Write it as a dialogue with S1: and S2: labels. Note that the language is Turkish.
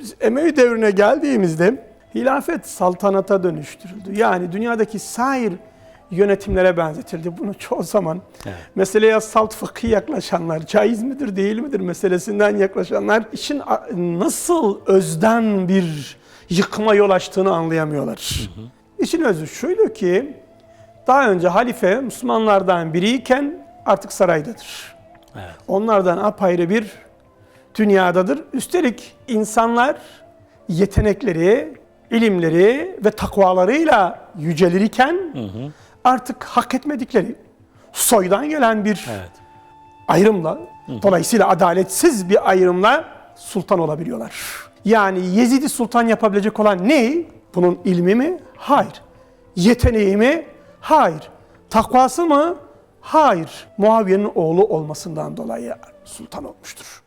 S1: Biz Emevi devrine geldiğimizde hilafet saltanata dönüştürüldü. Yani dünyadaki sair yönetimlere benzetildi. Bunu çoğu zaman
S2: Evet.
S1: meseleye salt fıkhi yaklaşanlar, caiz midir değil midir meselesinden yaklaşanlar için a- nasıl özden bir yıkıma yol açtığını anlayamıyorlar. İşin özü şuydu ki daha önce halife Müslümanlardan biriyken artık saraydadır.
S2: Evet.
S1: Onlardan apayrı bir dünyadadır. Üstelik insanlar yetenekleri, ilimleri ve takvalarıyla yücelirken artık hak etmedikleri soydan gelen bir
S2: Evet.
S1: ayrımla, dolayısıyla adaletsiz bir ayrımla sultan olabiliyorlar. Yani Yezid'i sultan yapabilecek olan ne? Bunun ilmi mi? Hayır. Yeteneği mi? Hayır. Takvası mı? Hayır. Muaviye'nin oğlu olmasından dolayı sultan olmuştur.